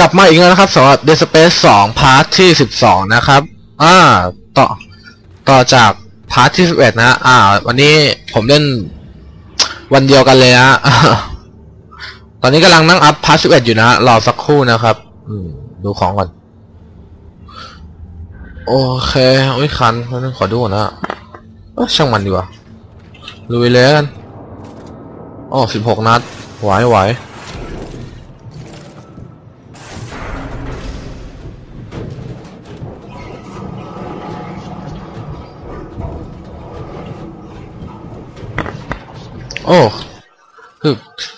กลับมาอีกแล้วนะครับสำหรับ Dead Space 2พาร์ทที่ 12 นะครับ อ่า ต่อ ต่อจากพาร์ทที่ 11 นะ อ่า วันนี้ผมเล่นวันเดียวกันเลยนะ ตอนนี้กำลังนั่งอัพพาร์ท 11 อยู่นะ รอสักครู่นะครับ อืม ดูของก่อน โอเคโอ้ยคันนันขอดูก่อนนะช่างมันดีกว่าลุยเลยกันอ๋อ16 นัดไหวไหว โอ้คือ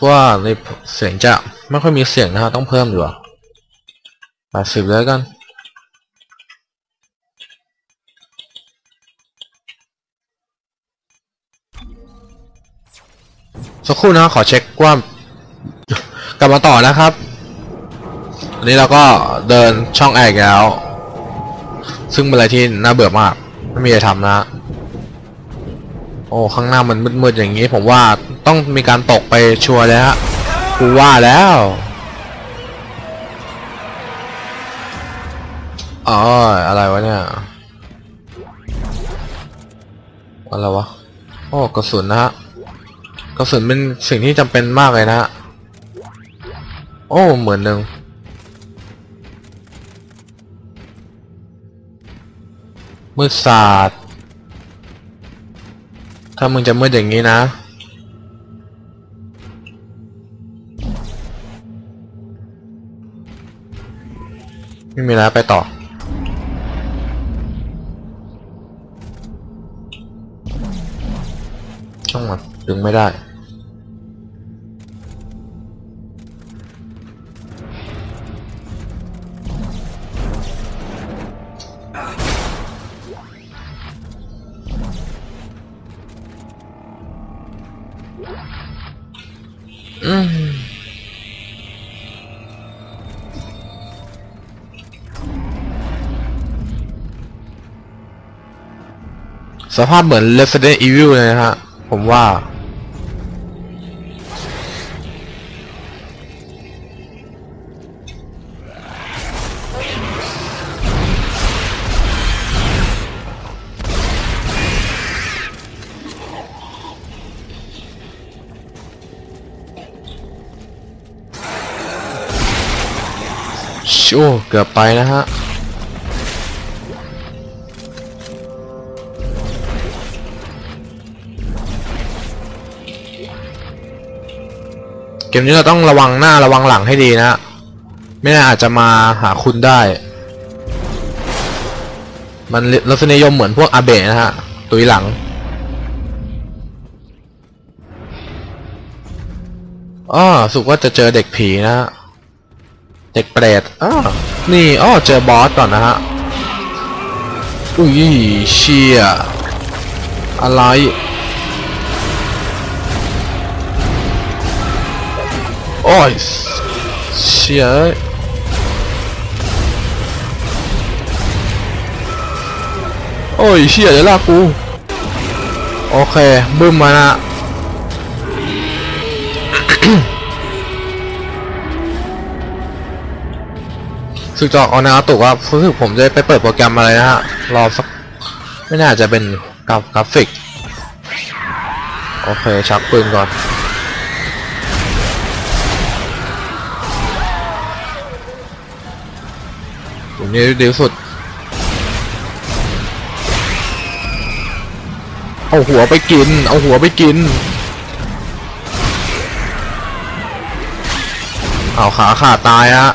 ว่าในเสียงจะไม่ค่อยมีเสียงนะฮะต้องเพิ่มดีกว่าแปดสิบแล้วกันสักครู่นะขอเช็คว่ากลับมาต่อนะครับอันนี้เราก็เดินช่องแอร์อีกแล้ว ซึ่งเป็นอะไรที่น่าเบื่อมาก ไม่มีอะไรทำนะ โอ้ ข้างหน้ามันมืดๆอย่างนี้ ผมว่า ต้องมีการตกไปชัวร์แล้วฮะกูว่าแล้วอ๋ออะไรวะเนี่ยอะไรวะโอ้กระสุนนะฮะกระสุนเป็นสิ่งที่จำเป็นมากเลยนะฮะโอ้เหมือนหนึ่งมืดสาดถ้ามึงจะมืดอย่างนี้นะ ไม่มีแล้วไปต่อ ช่องมันดึงไม่ได้อืม สภาพเหมือน Resident Evil เลยนะฮะ ผมว่า โอ้เกือบไปนะฮะ เกมนี้เราต้องระวังหน้าระวังหลังให้ดีนะ ไม่น่าอาจจะมาหาคุณได้ มันรสนิยมเหมือนพวกอาเบะนะฮะ ตุยหลังอ้อสุกว่าจะเจอเด็กผีนะฮะ เด็กเปรตอ้อนี่อ้อเจอบอสก่อนนะฮะ อุ้ยเชี่ยอะไร อ้ยเชี่ยโอ้ยเชี่ยเดี๋ยวลากกู โอเค บึ้มมานะสึกจอกออนาตุกว่ารู้สึกผมจะไปเปิดโปรแกรมอะไรนะฮะ รอสัก ไม่น่าจะเป็นกราฟิก โอเค ชักปืนก่อน นี้ดีสุด เอาหัวไปกิน เอาหัวไปกิน เอาขาขาดตายฮะ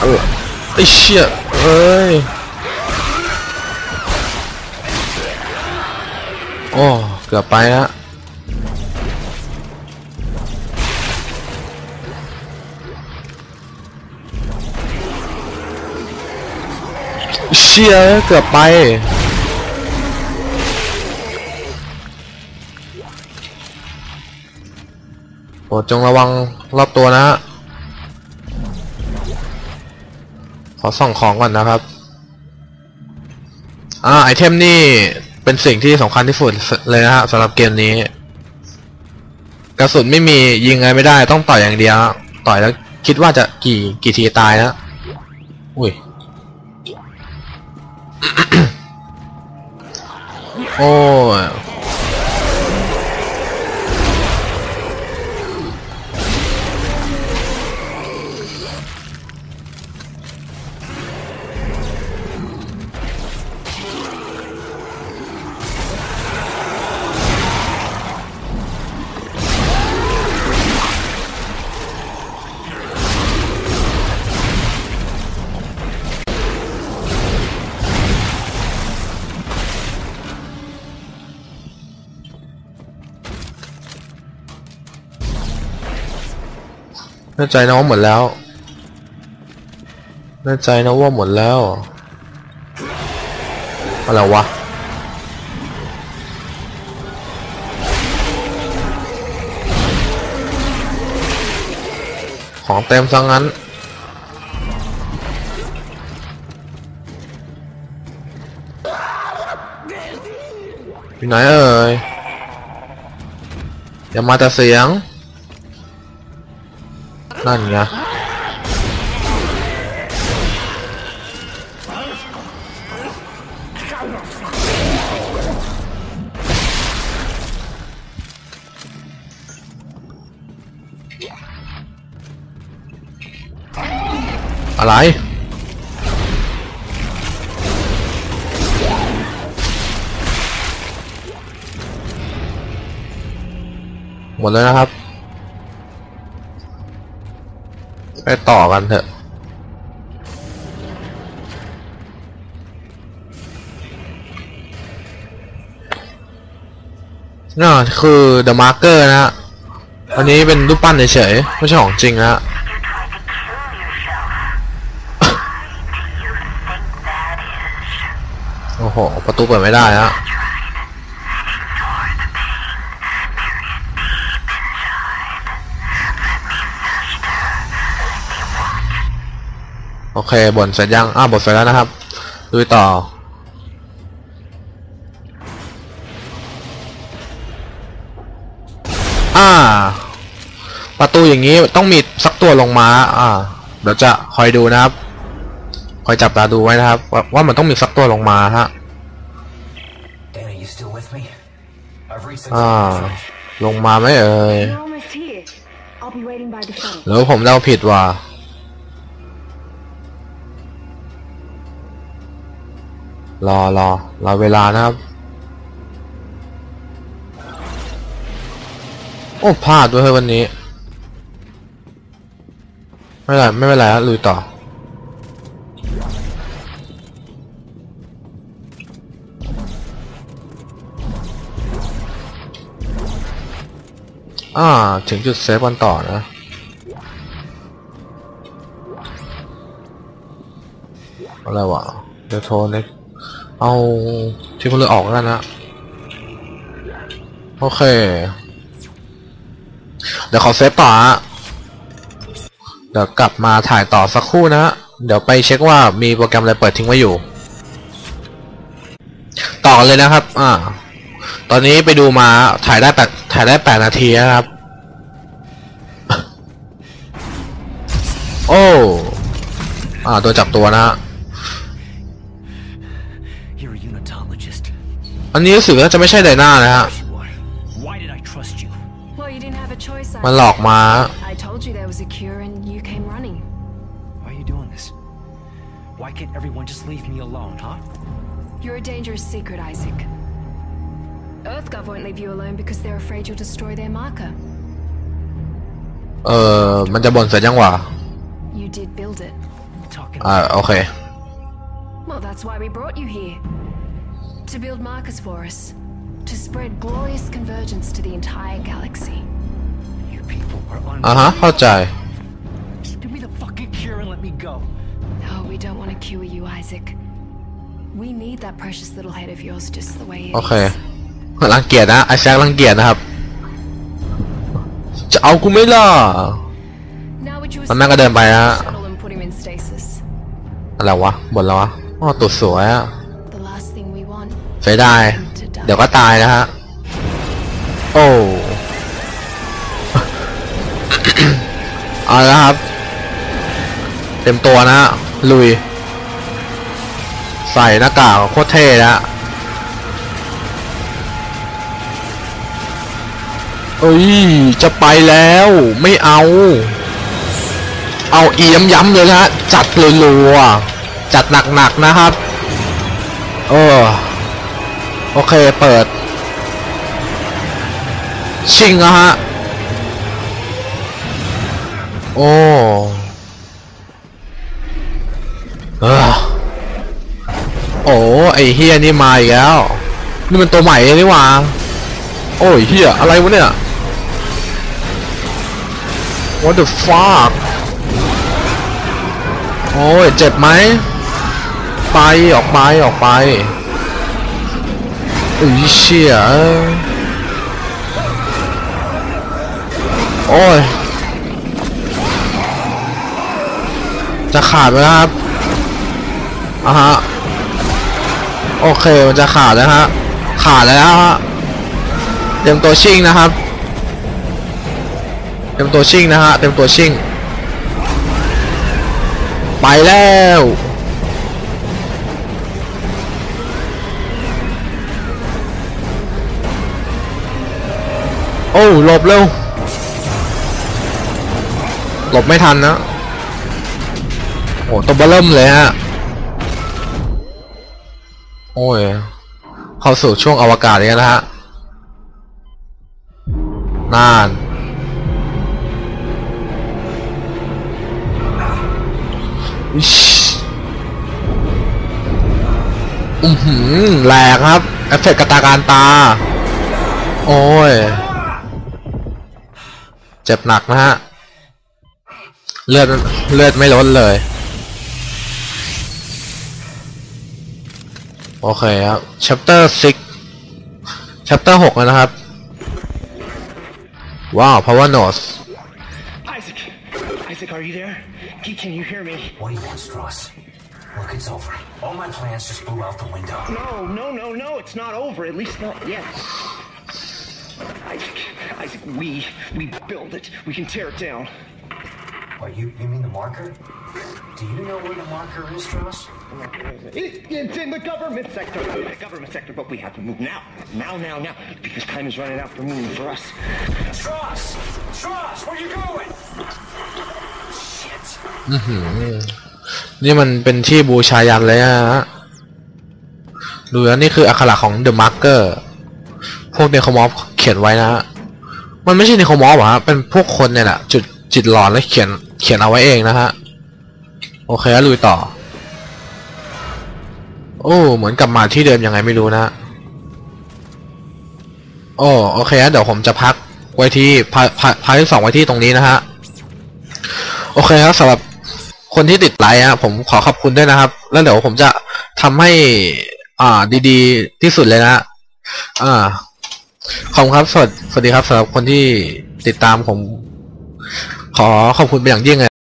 เออไอ้เชี่ยเอ้ยโอ้เกือบไปฮะเชี่ยเกือบไป โปรดจงระวังรอบตัวนะฮะขอส่องของก่อนนะครับ อ่า ไอเทมนี่เป็นสิ่งที่สำคัญที่สุดเลยนะฮะสำหรับเกมนี้ กระสุนไม่มียิงไงไม่ได้ต้องต่อยอย่างเดียว ต่อยแล้วคิดว่าจะกี่กี่ทีตายนะ อุ้ย โแน่ใจนะว่าหมดแล้วแน่ใจนะว่าหมดแล้วอะไรวะของเต็มซะงั้น อยู่ไหนเอ่ยอย่ามาแต่เสียง นั่นไงอะไรหมดแล้วนะครับ ไปต่อกันเถอะน่าคือ The Marker นะฮะอันนี้เป็นรูปปั้นเฉยๆไม่ใช่ของจริงนะฮะโอ้โห ประตูเปิดไม่ได้ฮะ โอเคบทเสร็จยังอ้าวบทเสร็จแล้วนะครับดูต่อ อ่า ประตูอย่างนี้ต้องมีสักตัวลงมา อ่า เดี๋ยวจะคอยดูนะครับ คอยจับตาดูไว้นะครับ ว่าว่ามันต้องมีสักตัวลงมาฮะ Dana, you still with me? I've reached the อ่า top of the trench. ลงมาไหมเอ่ย You're almost here. I'll be waiting by the shuttle. หรือว่าผมเดาผิดว่ะ รอรอรอเวลานะครับ โอ้พลาดด้วยเฮ้ยวันนี้ ไม่เป็นไรไม่เป็นไรลุยต่อ อ่า ถึงจุดเซฟกันต่อนะอะไรวะเดี๋ยวโทรเน็ก เอาที่มันเลยออกแล้วกันนะโอเค เดี๋ยวขอเซฟต่อฮะเดี๋ยวกลับมาถ่ายต่อสักครู่นะ เดี๋ยวไปเช็คว่ามีโปรแกรมอะไรเปิดทิ้งไว้อยู่ ต่อเลยนะครับ อ่า ตอนนี้ไปดูมาถ่ายได้แปดถ่ายได้แปดนาทีนะครับ โอ้ อ่าโดนจับตัวนะฮะ อันนี้รู้สึกว่าจะไม่ใช่ไดนานะฮะ You are. Why did I trust you? Well, you didn't have a choice. มันหลอกมา I told you there was a cure and you came running. Why are you doing this? Why can't everyone just leave me alone, huh? You're a dangerous secret, Isaac. EarthGov won't leave you alone because they're afraid you'll destroy their marker. เออมันจะบ่นเสร็จยังวะ You did build it. Talking อ่าโอเค Well, that's why we brought you here. To build markers for us. To spread glorious convergence to the entire galaxy. you people are un- อ่าฮะ เข้าใจ Just give me the fucking cure and let me go. No, we don't want to cure you, Isaac. We need that precious little head of yours just the way it โอเค is. รังเกียจนะไอแซครังเกียจนะครับ จะเอากูไหม่ล่ะ Now would you มันแม่งก็เดินไปฮะ shuttle and put him in stasis? อะไรวะบ่นแล้ววะอ๋อตุดสวยอะ want เสียดายเดี๋ยวก็ตายนะฮะ โอ้เอาละครับ เต็มตัวนะฮะ ลุย ใส่หน้ากากโคตรเท่นะฮะเอ้ย จะไปแล้วไม่เอา เอาเอียมย้ำเลยนะฮะ จัดรัวๆจัดหนักๆนะครับ เออ โอเค เปิด ชิงนะฮะ โอ้เออโอ้ไอเฮียนี่มาอีกแล้ว นี่มันตัวใหม่นี่หว่า โอ้ยเฮียอะไรวะเนี่ย What the fuck โอ้ยเจ็บไหม ไปออกไปออกไป อุ้ยเชี่ยโอ้ย จะขาดไหมครับอะฮะ โอเค มันจะขาดแล้วฮะ ขาดแล้วฮะ เต็มตัวชิ่งนะครับ เต็มตัวชิ่งนะฮะ เต็มตัวชิ่ง ไปแล้ว อ้หลบเร็ว หลบไม่ทันนะ โอ้ตัวเบลเริ่มเลยฮะ โอ้ย เข้าสู่ช่วงอวกาศแล้วนะฮะนานอือหือแหลกครับ เอฟเฟกต์กระตาการตา โอ้ย เจ็บหนักนะฮะ เลือดเลือดไม่ลดเลย โอเคครับ chapter 6 chapter 6แล้วนะครับ ว้าว power nose Isaac! Isaac, are you there? Can, can you hear me? What do you want, Strauss? Look, it's over. All my plans just blew out the window. No, no, no, no, it's not over. At least not yet. Isaac, Isaac, we, we build it. We can tear it down. What, you, you mean the marker? Do you know where the marker is, Strauss? It, it's in the government sector. The government sector, but we have to move now. Now, now, now. Because time is running out for moving for us. Strauss! Strauss, where you going? Shit. นี่มันเป็นที่บูชายันเลยนะฮะ ดูแล้วนี่คืออักขระของ The Marker พวกเนโคมอฟเขียนไว้นะฮะ มันไม่ใช่เนโคมอฟหรอฮะเป็นพวกคนเนี่ยแหละจุดจิตหลอนแล้วเขียนเขียนเอาไว้เองนะฮะ โอเคแล้วลุยต่อ โอ้เหมือนกลับมาที่เดิมยังไงไม่รู้นะ โอ้โอเคแล้วเดี๋ยวผมจะพักไว้ที่พาพาพาที่สองไว้ที่ตรงนี้นะฮะ โอเคครับสำหรับคนที่ติดไลค์อะผมขอขอบคุณด้วยนะครับ แล้วเดี๋ยวผมจะทำให้ อ่า ดี ๆ ที่สุดเลยนะ อ่า ขอบคุณครับสวัสสวัสดีครับสำหรับคนที่ติดตามผม ขอขอบคุณเป็นอย่างยิ่งเลย